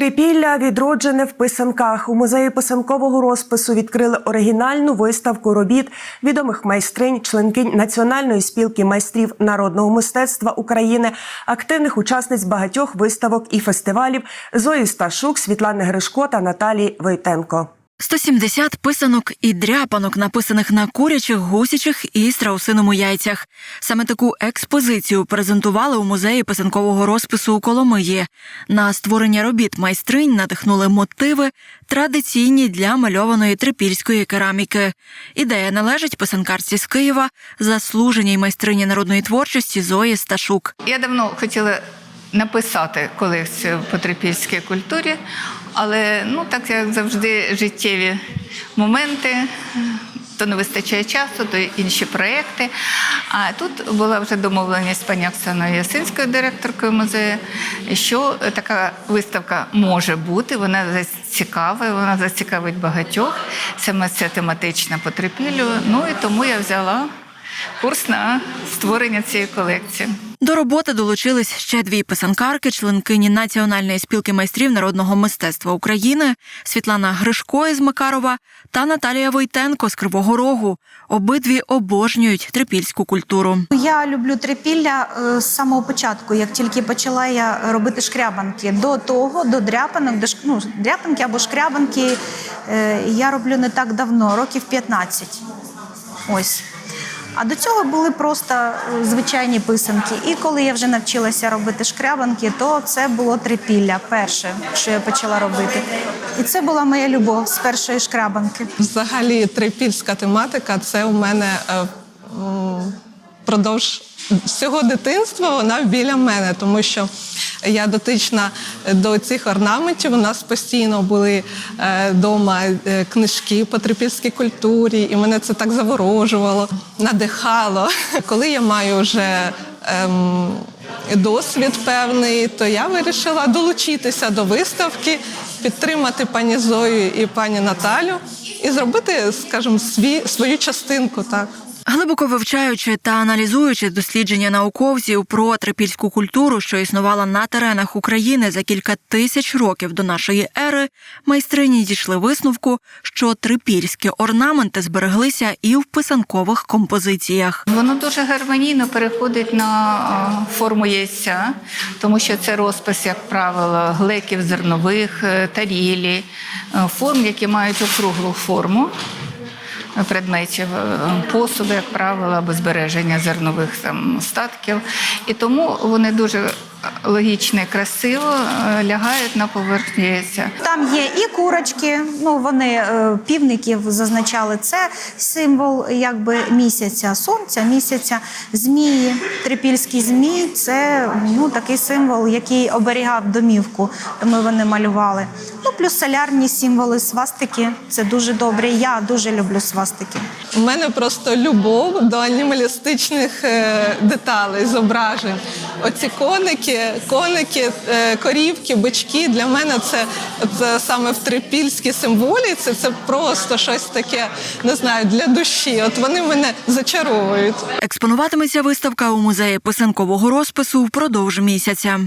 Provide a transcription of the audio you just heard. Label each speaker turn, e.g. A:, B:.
A: Трипілля відроджене в писанках. У музеї писанкового розпису відкрили оригінальну виставку робіт відомих майстринь, членкинь Національної спілки майстрів народного мистецтва України, активних учасниць багатьох виставок і фестивалів Зої Сташук, Світлани Гришко та Наталії Войтенко.
B: 170 писанок і дряпанок, написаних на курячих, гусячих і страусиному яйцях. Саме таку експозицію презентували у музеї писанкового розпису у Коломиї. На створення робіт майстринь надихнули мотиви, традиційні для мальованої трипільської кераміки. Ідея належить писанкарці з Києва, заслуженій майстрині народної творчості Зої Сташук.
C: Я давно хотіла написати колекцію по трипільській культурі, але ну так як завжди життєві моменти. То не вистачає часу, то інші проекти. А тут була вже домовленість з пані Оксаною Ясинською, директоркою музею, що така виставка може бути. Вона зацікавить, вона зацікавить багатьох. Саме це тематична по трипіллю. Ну і тому я взяла курс на створення цієї колекції.
B: До роботи долучились ще дві писанкарки, членкині Національної спілки майстрів народного мистецтва України Світлана Гришко із Макарова та Наталія Войтенко з Кривого Рогу. Обидві обожнюють трипільську культуру.
D: Я люблю трипілля е, з самого початку, як тільки почала я робити шкрябанки. До того, до дряпанок, до ну, дряпанки або шкрябанки е, я роблю не так давно, років 15. Ось. А до цього були просто е, звичайні писанки. І коли я вже навчилася робити шкрябанки, то це було трипілля перше, що я почала робити. І це була моя любов з першої шкрябанки.
E: Взагалі, трипільська тематика це у мене е, м, продовж всього дитинства вона біля мене, тому що я дотична до цих орнаментів. У нас постійно були вдома книжки по трипільській культурі, і мене це так заворожувало, надихало. Коли я маю вже ем, досвід певний, то я вирішила долучитися до виставки, підтримати пані Зою і пані Наталю і зробити, скажімо, свій, свою частинку. Так.
B: Глибоко вивчаючи та аналізуючи дослідження науковців про трипільську культуру, що існувала на теренах України за кілька тисяч років до нашої ери, майстрині дійшли висновку, що трипільські орнаменти збереглися і в писанкових композиціях.
C: Воно дуже гармонійно переходить на форму яйця, тому що це розпис, як правило, глеків зернових, е, тарілі, е, форм, які мають округлу форму. Предметів е, посуду, як правило, або збереження зернових там статків, і тому вони дуже логічно і красиво е, лягають на поверхню яйця.
D: Там є і курочки, ну вони е, півників зазначали. Це символ якби місяця, сонця, місяця, змії. Трипільський змій це ну такий символ, який оберігав домівку. Тому вони малювали. Ну плюс солярні символи, свастики. Це дуже добре. Я дуже люблю свастики.
E: У мене просто любов до анімалістичних е, деталей, зображень. Оці коники, коники, е, корівки, бички для мене це, це саме в трипільській символіці. Це просто щось таке, не знаю, для душі. От вони мене зачаровують.
B: Експонуватиметься виставка у музеї писанкового розпису впродовж місяця.